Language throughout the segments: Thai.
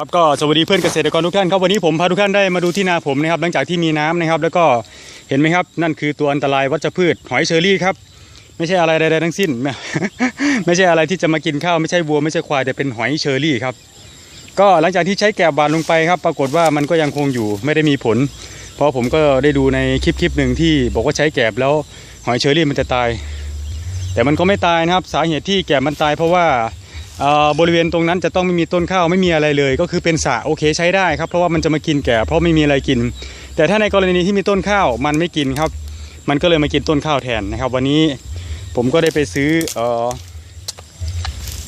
ครับก็สวัสดีเพื่อนเกษตรกรทุกท่านครับวันนี้ผมพาทุกท่านได้มาดูที่นาผมนะครับหลังจากที่มีน้ำนะครับ แล้วก็เห็นไหมครับ นั่นคือตัวอันตรายวัชพืชหอยเชอรี่ครับไม่ใช่อะไรใดๆทั้งสิ้น ไม่ใช่อะไรที่จะมากินข้าวไม่ใช่วัวไม่ใช่ควายแต่เป็นหอยเชอรี่ครับ ก็หลังจากที่ใช้แกบานลงไปครับ ปรากฏว่ามันก็ยังคงอยู่ไม่ได้มีผล เพราะผมก็ได้ดูในคลิปคลิปหนึ่งที่บอกว่าใช้แกบแล้วหอยเชอรี่มันจะตาย แต่มันก็ไม่ตายนะครับ สาเหตุที่แกบมันตายเพราะว่า บริเวณตรงนั้นจะต้องไม่มีต้นข้าวไม่มีอะไรเลย ก็คือเป็นสระโอเคใช้ได้ครับเพราะว่ามันจะมากินแก่ เพราะไม่มีอะไรกิน แต่ถ้าในกรณีที่มีต้นข้าวมันไม่กินครับ มันก็เลยมากินต้นข้าวแทนนะครับ วันนี้ผมก็ได้ไปซื้ออ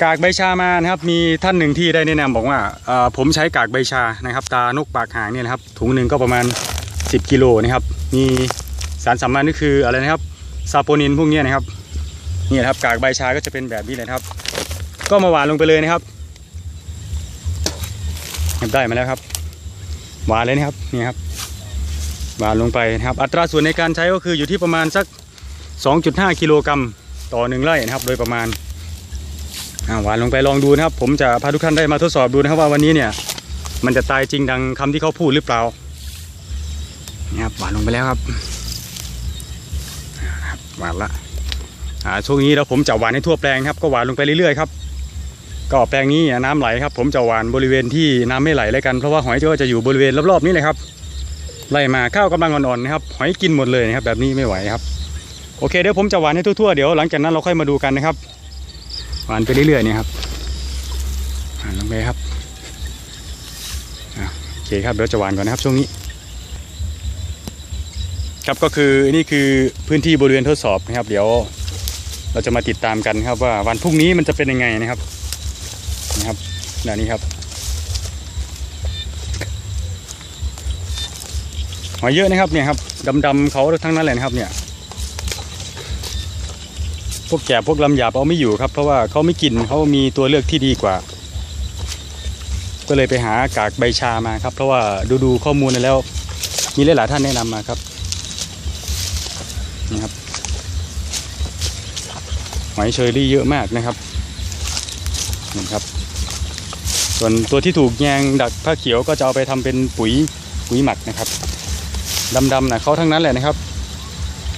กากใบชามานะครับมีท่านหนึ่งที่ได้แนะนำบอกว่าผมใช้กากใบชานะครับ ตานกปากหางเนี่ยนะครับ ถุงหนึ่งก็ประมาณ 10กิโลนะครับ มีสารสำคัญก็คืออะไรนะครับซาโปนินพวกนี้นะครับนี่นะครับกากใบชาก็จะเป็นแบบนี้เลยครับ ก็มาหวานลงไปเลยนะครับเก็บได้มาแล้วครับ หวานเลยนะครับนี่ครับหวานลงไปนะครับ อัตราส่วนในการใช้ก็คืออยู่ที่ประมาณสัก 2.5 กิโลกรัมต่อหนึ่งไร่นะครับ โดยประมาณหวานลงไปลองดูนะครับ ผมจะพาทุกท่านได้มาทดสอบดูนะครับว่าวันนี้เนี่ย มันจะตายจริงดังคำที่เขาพูดหรือเปล่านี่ครับหวานลงไปแล้วครับหวานละอ่าช่วงนี้เราผมจะหวานให้ทั่วแปลงครับ ก็หวานลงไปเรื่อยๆครับ ก็แปลงนี้น้ำไหลครับ ผมจะหวานบริเวณที่น้ำไม่ไหลเลยกันเพราะว่าหอยก็จะอยู่บริเวณรอบๆนี้เลยครับไล่มาข้าวกำลังอ่อนๆนะครับ หอยกินหมดเลยนะครับ แบบนี้ไม่ไหวครับ โอเคเดี๋ยวผมจะหวานให้ทั่วๆเดี๋ยวหลังจากนั้นเราค่อยมาดูกันนะครับ หวานไปเรื่อยๆเนี่ยครับหวานลงไปครับโอเคครับเดี๋ยวจะหวานก่อนนะครับช่วงนี้ ครับก็คือนี่คือพื้นที่บริเวณทดสอบนะครับ เดี๋ยวเราจะมาติดตามกันครับว่าวันพรุ่งนี้มันจะเป็นยังไงนะครับ นะครับแบบนี้ครับหอยเยอะนะครับเนี่ยครับดำๆเขาทั้งนั้นเลยนะครับเนี่ย พวกแกบพวกลำหยาบเอาไม่อยู่ครับ เพราะว่าเขาไม่กินเขามีตัวเลือกที่ดีกว่า ก็เลยไปหากากใบชามาครับ เพราะว่าดูดูข้อมูลแล้ว มีหลายๆท่านแนะนำมาครับนี่ครับหอยเชอรี่เยอะมากนะครับนี่ครับ ส่วนตัวที่ถูกแยงดักผ้าเขียวก็จะเอาไปทำเป็นปุ๋ยปุ๋ยหมักนะครับดำๆนะเขาทั้งนั้นแหละนะครับ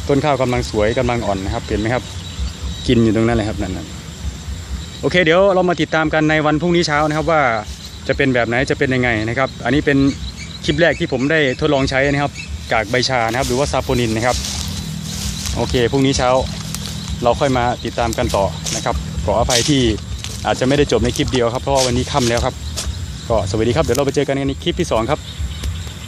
ต้นข้าวกำลังสวยกำลังอ่อนนะครับเห็นไหมครับ กินอยู่ตรงนั้นเลยครับนั่นนะโอเคเดี๋ยวเรามาติดตามกันในวันพรุ่งนี้เช้านะครับว่าจะเป็นแบบไหนจะเป็นยังไงนะครับ อันนี้เป็นคลิปแรกที่ผมได้ทดลองใช้นะครับกากใบชานะครับ หรือว่าซาโปนินนะครับ โอเคพรุ่งนี้เช้า เราค่อยมาติดตามกันต่อนะครับ ขออภัยที่ อาจจะไม่ได้จบในคลิปเดียวครับเพราะว่าวันนี้ค่ำแล้วครับ ก็สวัสดีครับเดี๋ยวเราไปเจอกันในคลิปที่สองครับ